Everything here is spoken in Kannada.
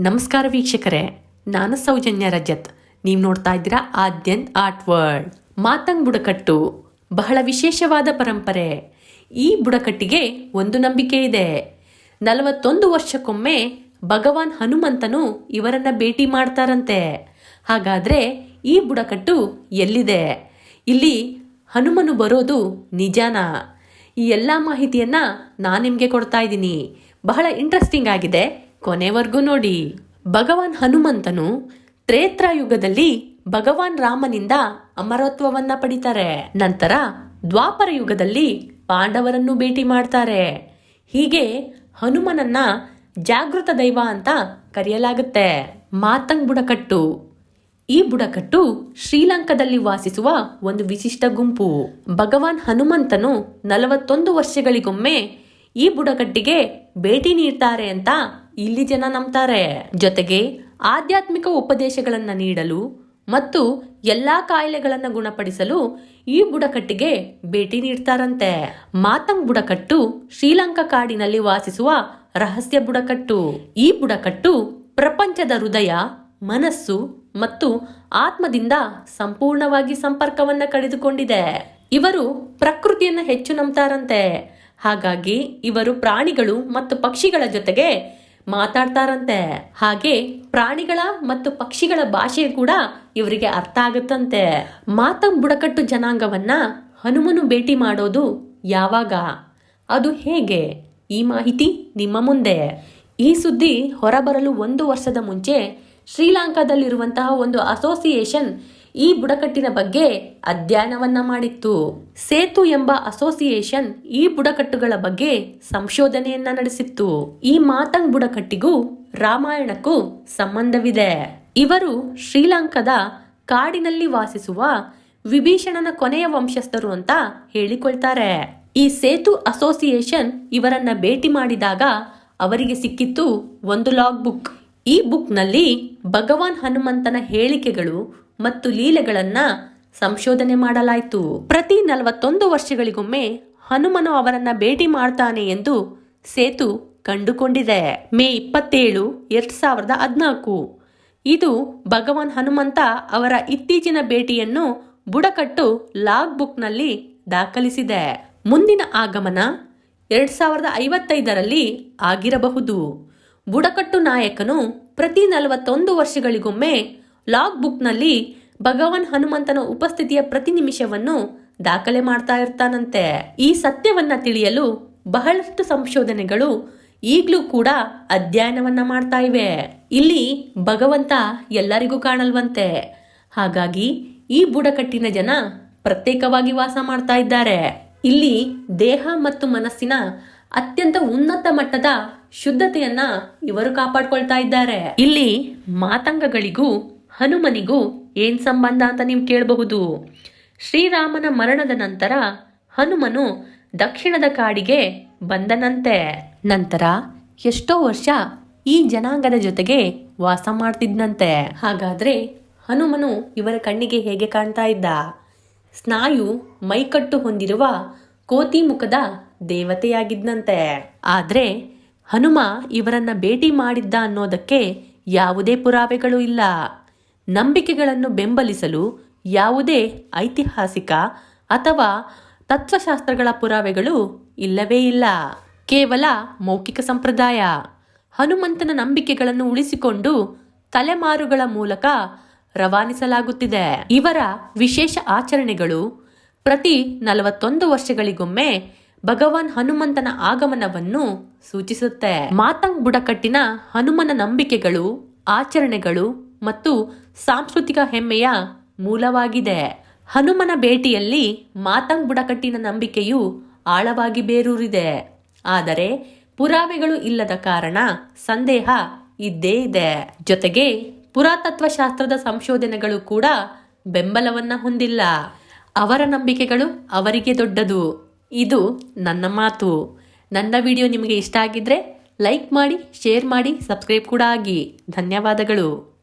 ನಮಸ್ಕಾರ ವೀಕ್ಷಕರೇ, ನಾನು ಸೌಜನ್ಯ ರಜತ್. ನೀವು ನೋಡ್ತಾ ಇದ್ದೀರಾ ಆದ್ಯಂತ್ ಆರ್ಟ್ ವರ್ಲ್ಡ್ ಮಾತಂಗ್ ಬುಡಕಟ್ಟು, ಬಹಳ ವಿಶೇಷವಾದ ಪರಂಪರೆ. ಈ ಬುಡಕಟ್ಟಿಗೆ ಒಂದು ನಂಬಿಕೆ ಇದೆ. ನಲವತ್ತೊಂದು ವರ್ಷಕ್ಕೊಮ್ಮೆ ಭಗವಾನ್ ಹನುಮಂತನು ಇವರನ್ನ ಭೇಟಿ ಮಾಡ್ತಾರಂತೆ. ಹಾಗಾದ್ರೆ ಈ ಬುಡಕಟ್ಟು ಎಲ್ಲಿದೆ? ಇಲ್ಲಿ ಹನುಮನು ಬರೋದು ನಿಜಾನಾ? ಈ ಎಲ್ಲ ಮಾಹಿತಿಯನ್ನ ನಾನು ನಿಮಗೆ ಕೊಡ್ತಾ ಇದ್ದೀನಿ. ಬಹಳ ಇಂಟ್ರೆಸ್ಟಿಂಗ್ ಆಗಿದೆ. ಕೊನೆವರೆಗೂ ನೋಡಿ. ಭಗವಾನ್ ಹನುಮಂತನು ತ್ರೇತ್ರ ಯುಗದಲ್ಲಿ ಭಗವಾನ್ ರಾಮನಿಂದ ಅಮರತ್ವವನ್ನ ಪಡಿತಾರೆ. ನಂತರ ದ್ವಾಪರ ಯುಗದಲ್ಲಿ ಪಾಂಡವರನ್ನು ಭೇಟಿ ಮಾಡ್ತಾರೆ. ಹೀಗೆ ಹನುಮನನ್ನ ಜಾಗೃತ ದೈವ ಅಂತ ಕರೆಯಲಾಗುತ್ತೆ. ಮಾತಂಗ್ ಬುಡಕಟ್ಟು. ಈ ಬುಡಕಟ್ಟು ಶ್ರೀಲಂಕಾದಲ್ಲಿ ವಾಸಿಸುವ ಒಂದು ವಿಶಿಷ್ಟ ಗುಂಪು. ಭಗವಾನ್ ಹನುಮಂತನು ನಲವತ್ತೊಂದು ವರ್ಷಗಳಿಗೊಮ್ಮೆ ಈ ಬುಡಕಟ್ಟಿಗೆ ಭೇಟಿ ನೀಡ್ತಾರೆ ಅಂತ ಇಲ್ಲಿ ಜನ ನಂಬ್ತಾರೆ. ಜೊತೆಗೆ ಆಧ್ಯಾತ್ಮಿಕ ಉಪದೇಶಗಳನ್ನು ನೀಡಲು ಮತ್ತು ಎಲ್ಲಾ ಕಾಯಿಲೆಗಳನ್ನು ಗುಣಪಡಿಸಲು ಈ ಬುಡಕಟ್ಟಿಗೆ ಭೇಟಿ ನೀಡ್ತಾರಂತೆ. ಮಾತಂಗ್ ಬುಡಕಟ್ಟು ಶ್ರೀಲಂಕಾ ಕಾಡಿನಲ್ಲಿ ವಾಸಿಸುವ ರಹಸ್ಯ ಬುಡಕಟ್ಟು. ಈ ಬುಡಕಟ್ಟು ಪ್ರಪಂಚದ ಹೃದಯ, ಮನಸ್ಸು ಮತ್ತು ಆತ್ಮದಿಂದ ಸಂಪೂರ್ಣವಾಗಿ ಸಂಪರ್ಕವನ್ನ ಕಳೆದುಕೊಂಡಿದೆ ಇವರು ಪ್ರಕೃತಿಯನ್ನು ಹೆಚ್ಚು ನಂಬ್ತಾರಂತೆ. ಹಾಗಾಗಿ ಇವರು ಪ್ರಾಣಿಗಳು ಮತ್ತು ಪಕ್ಷಿಗಳ ಜೊತೆಗೆ ಮಾತಾಡ್ತಾರಂತೆ. ಹಾಗೆ ಪ್ರಾಣಿಗಳ ಮತ್ತು ಪಕ್ಷಿಗಳ ಭಾಷೆ ಕೂಡ ಇವರಿಗೆ ಅರ್ಥ ಆಗುತ್ತಂತೆ. ಮಾತಂ ಬುಡಕಟ್ಟು ಜನಾಂಗವನ್ನ ಹನುಮನು ಭೇಟಿ ಮಾಡೋದು ಯಾವಾಗ? ಅದು ಹೇಗೆ? ಈ ಮಾಹಿತಿ ನಿಮ್ಮ ಮುಂದೆ. ಈ ಸುದ್ದಿ ಹೊರಬರಲು ಒಂದು ವರ್ಷದ ಮುಂಚೆ ಶ್ರೀಲಂಕಾದಲ್ಲಿರುವಂತಹ ಒಂದು ಅಸೋಸಿಯೇಷನ್ ಈ ಬುಡಕಟ್ಟಿನ ಬಗ್ಗೆ ಅಧ್ಯಯನವನ್ನ ಮಾಡಿತ್ತು. ಸೇತು ಎಂಬ ಅಸೋಸಿಯೇಷನ್ ಈ ಬುಡಕಟ್ಟುಗಳ ಬಗ್ಗೆ ಸಂಶೋಧನೆಯನ್ನ ನಡೆಸಿತ್ತು. ಈ ಮಾತಂಗ್ ಬುಡಕಟ್ಟಿಗೂ ರಾಮಾಯಣಕ್ಕೂ ಸಂಬಂಧವಿದೆ. ಇವರು ಶ್ರೀಲಂಕಾದ ಕಾಡಿನಲ್ಲಿ ವಾಸಿಸುವ ವಿಭೀಷಣನ ಕೊನೆಯ ವಂಶಸ್ಥರು ಅಂತ ಹೇಳಿಕೊಳ್ತಾರೆ. ಈ ಸೇತು ಅಸೋಸಿಯೇಷನ್ ಇವರನ್ನ ಭೇಟಿ ಮಾಡಿದಾಗ ಅವರಿಗೆ ಸಿಕ್ಕಿತ್ತು ಒಂದು ಲಾಗ್ ಬುಕ್ ಈ ಬುಕ್ನಲ್ಲಿ ಭಗವಾನ್ ಹನುಮಂತನ ಹೇಳಿಕೆಗಳು ಮತ್ತು ಲೀಲೆಗಳನ್ನ ಸಂಶೋಧನೆ ಮಾಡಲಾಯಿತು. ಪ್ರತಿ ನಲವತ್ತೊಂದು ವರ್ಷಗಳಿಗೊಮ್ಮೆ ಹನುಮನು ಅವರನ್ನ ಭೇಟಿ ಮಾಡ್ತಾನೆ ಎಂದು ಸೇತು ಕಂಡುಕೊಂಡಿದೆ. ಮೇ ಇಪ್ಪತ್ತೇಳು, ಎರಡ್ ಸಾವಿರದ ಹದಿನಾಲ್ಕು. ಇದು ಭಗವಾನ್ ಹನುಮಂತ ಅವರ ಇತ್ತೀಚಿನ ಭೇಟಿಯನ್ನು ಬುಡಕಟ್ಟು ಲಾಗ್ ಬುಕ್ನಲ್ಲಿ ದಾಖಲಿಸಿದೆ. ಮುಂದಿನ ಆಗಮನ ಎರಡ್ ಸಾವಿರದ ಐವತ್ತೈದರಲ್ಲಿ ಆಗಿರಬಹುದು. ಬುಡಕಟ್ಟು ನಾಯಕನು ಪ್ರತಿ ನಲವತ್ತೊಂದು ವರ್ಷಗಳಿಗೊಮ್ಮೆ ಲಾಗ್ ಬುಕ್ನಲ್ಲಿ ಭಗವಾನ್ ಹನುಮಂತನ ಉಪಸ್ಥಿತಿಯ ಪ್ರತಿ ನಿಮಿಷವನ್ನು ದಾಖಲೆ ಮಾಡ್ತಾ ಇರ್ತಾನಂತೆ. ಈ ಸತ್ಯವನ್ನ ತಿಳಿಯಲು ಬಹಳಷ್ಟು ಸಂಶೋಧನೆಗಳು ಈಗಲೂ ಕೂಡ ಅಧ್ಯಯನವನ್ನ ಮಾಡ್ತಾ ಇವೆ. ಇಲ್ಲಿ ಭಗವಂತ ಎಲ್ಲರಿಗೂ ಕಾಣಲ್ವಂತೆ. ಹಾಗಾಗಿ ಈ ಬುಡಕಟ್ಟಿನ ಜನ ಪ್ರತ್ಯೇಕವಾಗಿ ವಾಸ ಮಾಡ್ತಾ ಇದ್ದಾರೆ. ಇಲ್ಲಿ ದೇಹ ಮತ್ತು ಮನಸ್ಸಿನ ಅತ್ಯಂತ ಉನ್ನತ ಮಟ್ಟದ ಶುದ್ಧತೆಯನ್ನ ಇವರು ಕಾಪಾಡ್ಕೊಳ್ತಾ ಇದ್ದಾರೆ. ಇಲ್ಲಿ ಮಾತಂಗಗಳಿಗೂ ಹನುಮನಿಗೂ ಏನ್ ಸಂಬಂಧ ಅಂತ ನೀವು ಕೇಳಬಹುದು? ಶ್ರೀರಾಮನ ಮರಣದ ನಂತರ ಹನುಮನು ದಕ್ಷಿಣದ ಕಾಡಿಗೆ ಬಂದನಂತೆ. ನಂತರ ಎಷ್ಟೋ ವರ್ಷ ಈ ಜನಾಂಗದ ಜೊತೆಗೆ ವಾಸ ಮಾಡ್ತಿದ್ನಂತೆ. ಹಾಗಾದ್ರೆ ಹನುಮನು ಇವರ ಕಣ್ಣಿಗೆ ಹೇಗೆ ಕಾಣ್ತಾ ಇದ್ದ? ಸ್ನಾಯು ಮೈಕಟ್ಟು ಹೊಂದಿರುವ ಕೋತಿ ಮುಖದ ದೇವತೆಯಾಗಿದ್ನಂತೆ. ಆದ್ರೆ ಹನುಮ ಇವರನ್ನ ಭೇಟಿ ಮಾಡಿದ್ದ ಅನ್ನೋದಕ್ಕೆ ಯಾವುದೇ ಪುರಾವೆಗಳು ಇಲ್ಲ. ನಂಬಿಕೆಗಳನ್ನು ಬೆಂಬಲಿಸಲು ಯಾವುದೇ ಐತಿಹಾಸಿಕ ಅಥವಾ ತತ್ವಶಾಸ್ತ್ರಗಳ ಪುರಾವೆಗಳು ಇಲ್ಲವೇ ಇಲ್ಲ. ಕೇವಲ ಮೌಖಿಕ ಸಂಪ್ರದಾಯ. ಹನುಮಂತನ ನಂಬಿಕೆಗಳನ್ನು ಉಳಿಸಿಕೊಂಡು ತಲೆಮಾರುಗಳ ಮೂಲಕ ರವಾನಿಸಲಾಗುತ್ತಿದೆ. ಇವರ ವಿಶೇಷ ಆಚರಣೆಗಳು ಪ್ರತಿ ನಲವತ್ತೊಂದು ವರ್ಷಗಳಿಗೊಮ್ಮೆ ಭಗವಾನ್ ಹನುಮಂತನ ಆಗಮನವನ್ನು ಸೂಚಿಸುತ್ತೆ. ಮಾತಂಗ್ ಬುಡಕಟ್ಟಿನ ಹನುಮನ ನಂಬಿಕೆಗಳು, ಆಚರಣೆಗಳು ಮತ್ತು ಸಾಂಸ್ಕೃತಿಕ ಹೆಮ್ಮೆಯ ಮೂಲವಾಗಿದೆ. ಹನುಮನ ಭೇಟಿಯಲ್ಲಿ ಮಾತಂಗ್ ಬುಡಕಟ್ಟಿನ ನಂಬಿಕೆಯು ಆಳವಾಗಿ ಬೇರೂರಿದೆ. ಆದರೆ ಪುರಾವೆಗಳು ಇಲ್ಲದ ಕಾರಣ ಸಂದೇಹ ಇದ್ದೇ ಇದೆ. ಜೊತೆಗೆ ಪುರಾತತ್ವ ಶಾಸ್ತ್ರದ ಸಂಶೋಧನೆಗಳು ಕೂಡ ಬೆಂಬಲವನ್ನ ಹೊಂದಿಲ್ಲ. ಅವರ ನಂಬಿಕೆಗಳು ಅವರಿಗೆ ದೊಡ್ಡದು. ಇದು ನನ್ನ ಮಾತು. ನನ್ನ ವಿಡಿಯೋ ನಿಮಗೆ ಇಷ್ಟ ಆಗಿದ್ರೆ ಲೈಕ್ ಮಾಡಿ, ಶೇರ್ ಮಾಡಿ, ಸಬ್ಸ್ಕ್ರೈಬ್ ಕೂಡ ಆಗಿ. ಧನ್ಯವಾದಗಳು.